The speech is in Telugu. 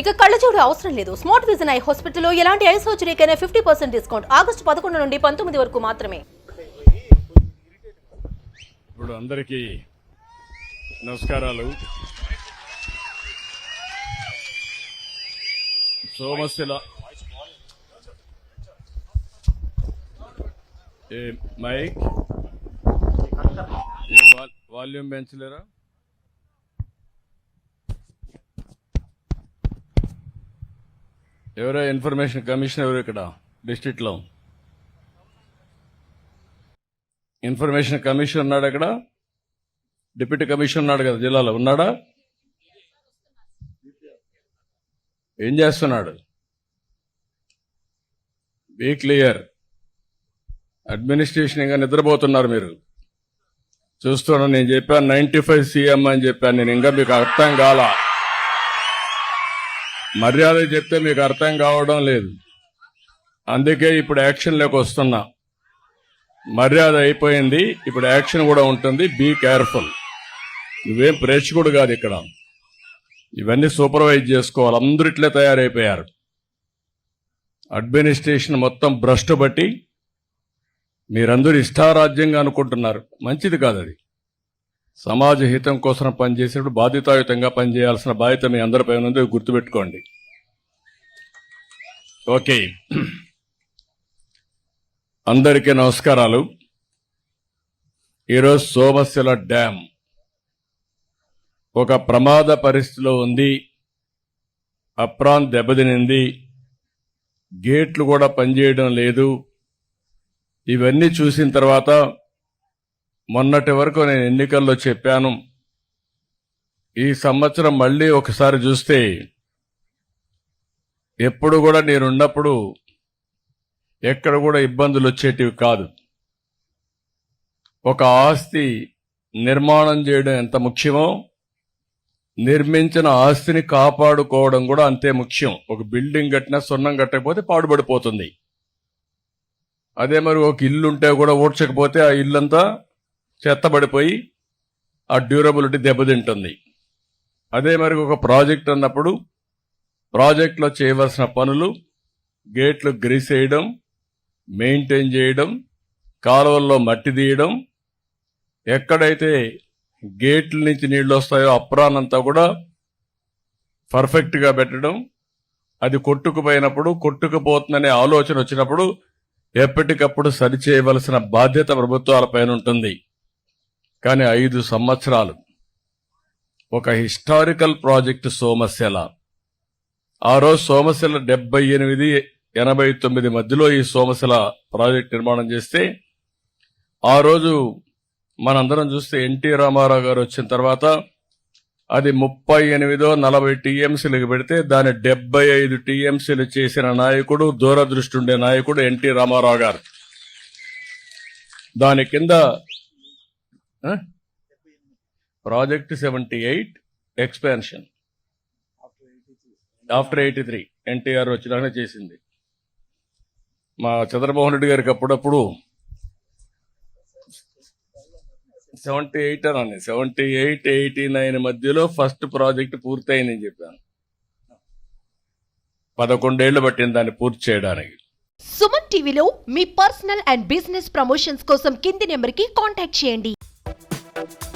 ఇక కళ్ళజోడు అవసరం లేదు. స్మార్ట్ విజన్ ఐ హాస్పిటల్లో ఎలాంటి ఐ సర్జరీకైనా ఫిఫ్టీ పర్సెంట్ డిస్కౌంట్. ఆగస్టు పదకొండు నుండి పంతొమ్మిది వరకు మాత్రమే. ఇప్పుడు అందరికీ నమస్కారాలు. సోమశిల ఏ మైక్? ఏ వాల్యూమ్ పెంచలేరా? ఎవరో ఇన్ఫర్మేషన్ కమిషన్ ఎవరు ఇక్కడ డిస్టిక్లో లో. ఇన్ఫర్మేషన్ కమిషన్ ఉన్నాడు అక్కడ. డిప్యూటీ కమిషన్ ఉన్నాడు కదా జిల్లాలో ఉన్నాడా? ఏం చేస్తున్నాడు? బీ క్లియర్ అడ్మినిస్ట్రేషన్ ఇంకా నిద్రపోతున్నారు మీరు. చూస్తున్నాను నేను చెప్పాను నైన్టీ ఫైవ్ సీఎం అని చెప్పాను నేను ఇంకా మీకు అర్థం కాలా? మర్యాద చెప్తే మీకు అర్థం కావడం లేదు. అందుకే ఇప్పుడు యాక్షన్లోకి వస్తున్నా. మర్యాద అయిపోయింది ఇప్పుడు యాక్షన్ కూడా ఉంటుంది. బీ కేర్ఫుల్ నువ్వేం ప్రేక్షకుడు కాదు ఇక్కడ. ఇవన్నీ సూపర్వైజ్ చేసుకోవాలి. అందరూ ఇట్లే తయారైపోయారు. అడ్మినిస్ట్రేషన్ మొత్తం భ్రష్టు బట్టి మీరందరూ ఇష్టారాజ్యంగా అనుకుంటున్నారు. మంచిది కాదు అది. సమాజ హితం కోసం పనిచేసేప్పుడు బాధ్యతాయుతంగా పనిచేయాల్సిన బాధ్యత మీ అందరిపై ఉంది గుర్తుపెట్టుకోండి. ఓకే. అందరికీ నమస్కారాలు. ఈరోజు సోమశిల డ్యామ్ ఒక ప్రమాద పరిస్థితిలో ఉంది. అప్రాన్ దెబ్బతినింది. గేట్లు కూడా పనిచేయడం లేదు. ఇవన్నీ చూసిన తర్వాత మొన్నటి వరకు నేను ఎన్నికల్లో చెప్పాను. ఈ సంవత్సరం మళ్ళీ ఒకసారి చూస్తే ఎప్పుడు కూడా నేనున్నప్పుడు ఎక్కడ కూడా ఇబ్బందులు వచ్చేటివి కాదు. ఒక ఆస్తి నిర్మాణం చేయడం ఎంత ముఖ్యమో నిర్మించిన ఆస్తిని కాపాడుకోవడం కూడా అంతే ముఖ్యం. ఒక బిల్డింగ్ కట్టినా సున్నం కట్టకపోతే పాడుపడిపోతుంది అదే మరి ఒక ఇల్లు ఉంటే కూడా ఓడ్చకపోతే ఆ ఇల్లంతా చెత్తబడిపోయి ఆ డ్యూరబిలిటీ దెబ్బతింటుంది. అదే మరి ఒక ప్రాజెక్ట్ అన్నప్పుడు ప్రాజెక్ట్లో చేయవలసిన పనులు గేట్లు గ్రీస్ వేయడం మెయింటైన్ చేయడం కాలువల్లో మట్టి తీయడం ఎక్కడైతే గేట్ల నుంచి నీళ్ళు వస్తాయో అప్రానంతా కూడా పర్ఫెక్ట్గా పెట్టడం అది కొట్టుకుపోయినప్పుడు కొట్టుకుపోతుందనే ఆలోచన వచ్చినప్పుడు ఎప్పటికప్పుడు సరిచేయవలసిన బాధ్యత ప్రభుత్వాలపైన ఉంటుంది. కానీ ఐదు సంవత్సరాలు. ఒక హిస్టారికల్ ప్రాజెక్టు సోమశిల. ఆ రోజు సోమశిల డెబ్బై ఎనిమిది ఎనభై తొమ్మిది మధ్యలో ఈ సోమశిల ప్రాజెక్ట్ నిర్మాణం చేస్తే ఆ రోజు మనందరం చూస్తే ఎన్టీ రామారావు గారు వచ్చిన తర్వాత అది ముప్పై ఎనిమిదో నలభై టీఎంసీలకు పెడితే దాని డెబ్బై ఐదు టీఎంసీలు చేసిన నాయకుడు దూరదృష్టి ఉండే నాయకుడు ఎన్టీ రామారావు గారు. దాని కింద project seventy eight expansion. After eighty three NTR వచ్చినాకనే చేసింది. మా చంద్రమోహన్ రెడ్డి గారికి అప్పుడప్పుడు సెవెంటీ ఎయిట్ అని సెవెంటీ ఎయిట్ ఎయిటీ నైన్ మధ్యలో ఫస్ట్ ప్రాజెక్ట్ పూర్తయిందని చెప్పాను. పదకొండేళ్ళు పట్టింది దాన్ని పూర్తి చేయడానికి. సుమన్ టీవీలో మీ పర్సనల్ అండ్ బిజినెస్ ప్రమోషన్స్ కోసం కింది నెంబర్కి కాంటాక్ట్ చేయండి. you